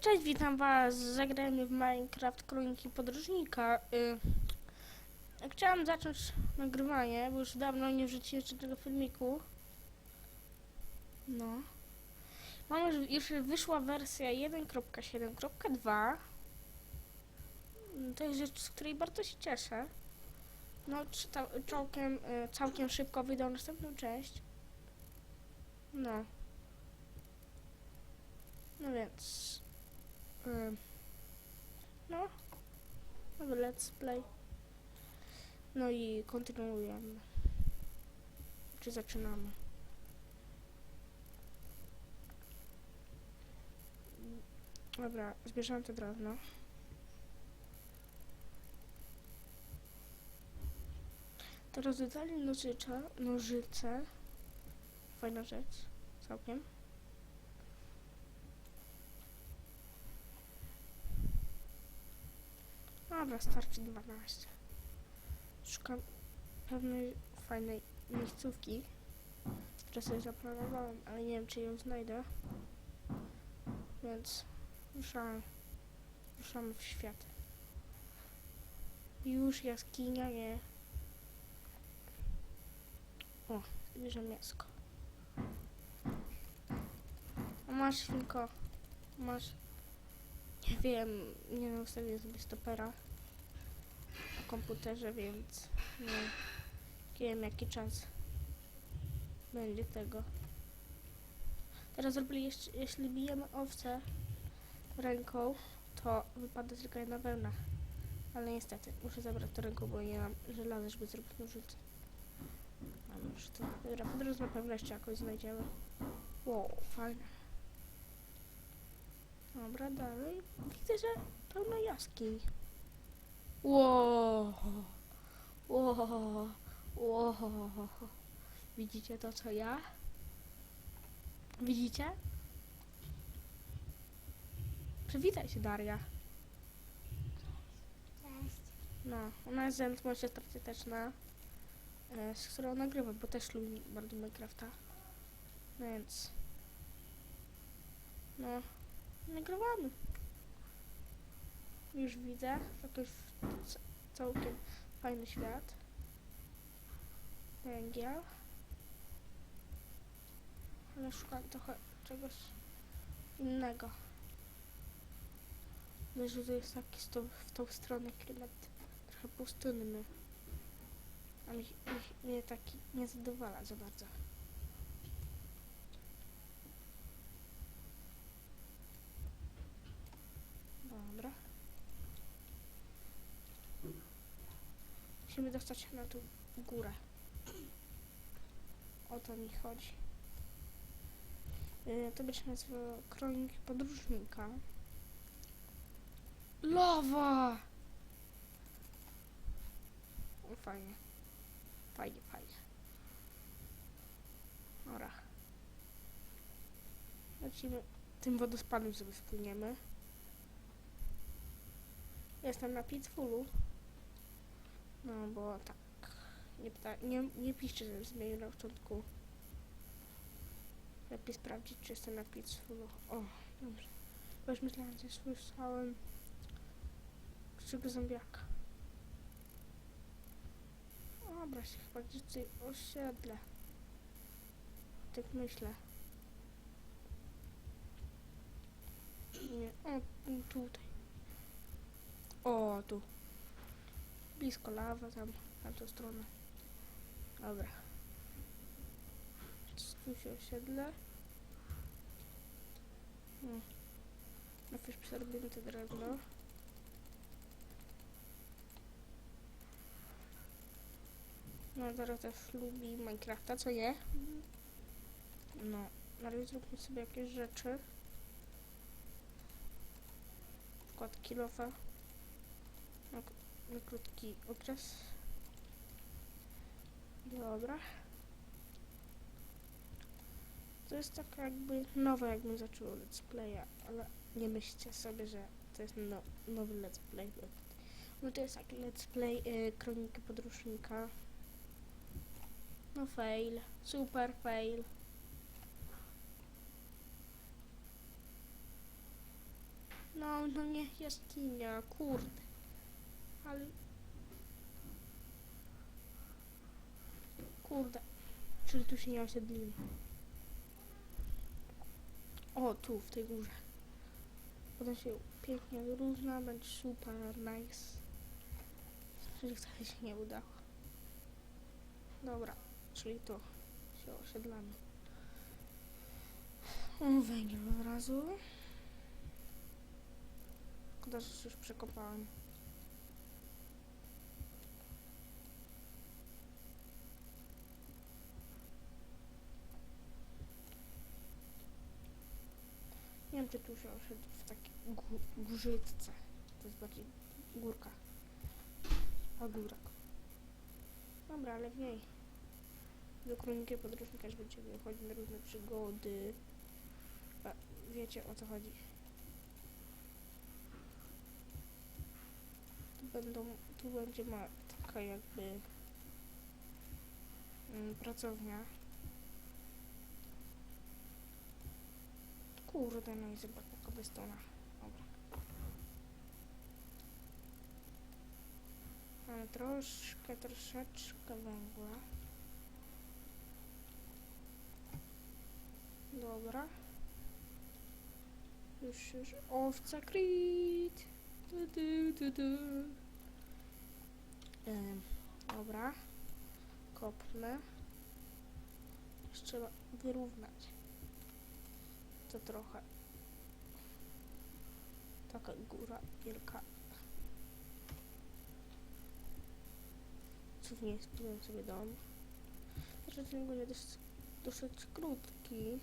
Cześć, witam was. Zagrajmy w Minecraft Kroniki Podróżnika. Y, Chciałam zacząć nagrywanie, bo już dawno nie wrzuciłem żadnego filmiku. No. Mam już, już wyszła wersja 1.7.2. Mm, To jest rzecz, z której bardzo się cieszę. No, całkiem, y, całkiem szybko wydał następną część. No. No więc... Ym, no. Nowy let's play. No i kontynuujemy. Czy zaczynamy? Dobra, zbierzemy to drewno. Teraz dodali nożycza, nożyce. Fajna rzecz. Całkiem. Dobra, starczy 12. Szukam pewnej fajnej miejscówki, którą sobie zaplanowałem, ale nie wiem, czy ją znajdę. Więc ruszamy, ruszamy w świat. Już jaskinia, nie. O, bierze mięsko. A masz, świnko, masz nie wiem, nie wiem, sobie stopera na komputerze, więc nie, nie wiem jaki czas będzie tego. Teraz zrobili jeszcze, jeśli bijemy owce ręką, to wypada tylko jedna wełna. Ale niestety, muszę zabrać to ręką, bo nie mam żelaza, żeby zrobić nożyce. Mam już to. Dobra, po drodze na pewno jeszcze jakoś znajdziemy. Wow, fajne. Dobra, dalej. Widzę, że pełno jaskiń. Wow. Wow. Wow. Widzicie to, co ja? Widzicie? Przywitaj się, Daria. Cześć. No, ona jest zętą siostrą też na e, z którą nagrywam, bo też lubi bardzo Minecrafta. Więc no, nagrywamy. Już widzę, jest c- całkiem fajny świat. Węgiel. Ale szukam trochę czegoś innego. Myślę, że to jest taki w tą stronę klimat trochę pustynny. A mi, mi, mnie taki nie zadowala za bardzo. Dobra. Musimy dostać się na tą górę. O to mi chodzi. Yy, to będzie nazywa Kroniki Podróżnika. Lawa! O, fajnie. Fajnie, fajnie. Dobra. Lecimy. Tym wodospadem sobie spłyniemy. Jestem na Pitfullu. No bo tak. Nie, pyta, nie, nie piszcie, zmienił na początku. Lepiej sprawdzić, czy jestem na Pitfullu. O, dobrze. Bo już myślałem, że słyszałem krzyk zombiaka. Dobra, się chyba gdzieś tutaj osiedle. Tak myślę. Nie, o, tutaj. O, tu. Blisko lawa, tam, na tą stronę. Dobra. Tu się osiedle. Hmm. Najpierw przerobimy to drewno. No, Dara też lubi Minecrafta, co nie? No, na razie zróbmy sobie jakieś rzeczy. Wkład kilofa. Na, krótki okres. Dobra. To jest tak jakby nowe, jakbym zaczął let's playa, ale nie myślcie sobie, że to jest no, nowy let's play. No to jest taki let's play y, Kroniki Podróżnika. No fail, super fail. O, no nie, jaskinia, kurde. Ale... Kurde. Czyli tu się nie osiedlili. O, tu, w tej górze. Potem się pięknie wyrówna, będzie super nice. Czyli wcale się nie udało. Dobra, czyli tu się osiedlamy. O, węgiel od razu. Szkoda, że już przekopałem. Tu się osiedl w takiej gó- górzytce. To jest bardziej górka. A górak. Dobra, ale w niej. Do kroniki podróżnika będziemy chodzić na różne przygody. A, wiecie o co chodzi. Tu będą, tu będzie ma taka jakby mm, pracownia. Kurde, no i zobacz jaka bestona. Dobra. Mamy troszkę, troszeczkę węgla. Dobra. Już, już. Owca Creed. Du, du, du, du. Ym, dobra. Kopnę. Jeszcze trzeba wyrównać. To trochę. Taka góra wielka. Cudnie zbuduję sobie dom. Znaczy ten dość, dosyć krótki.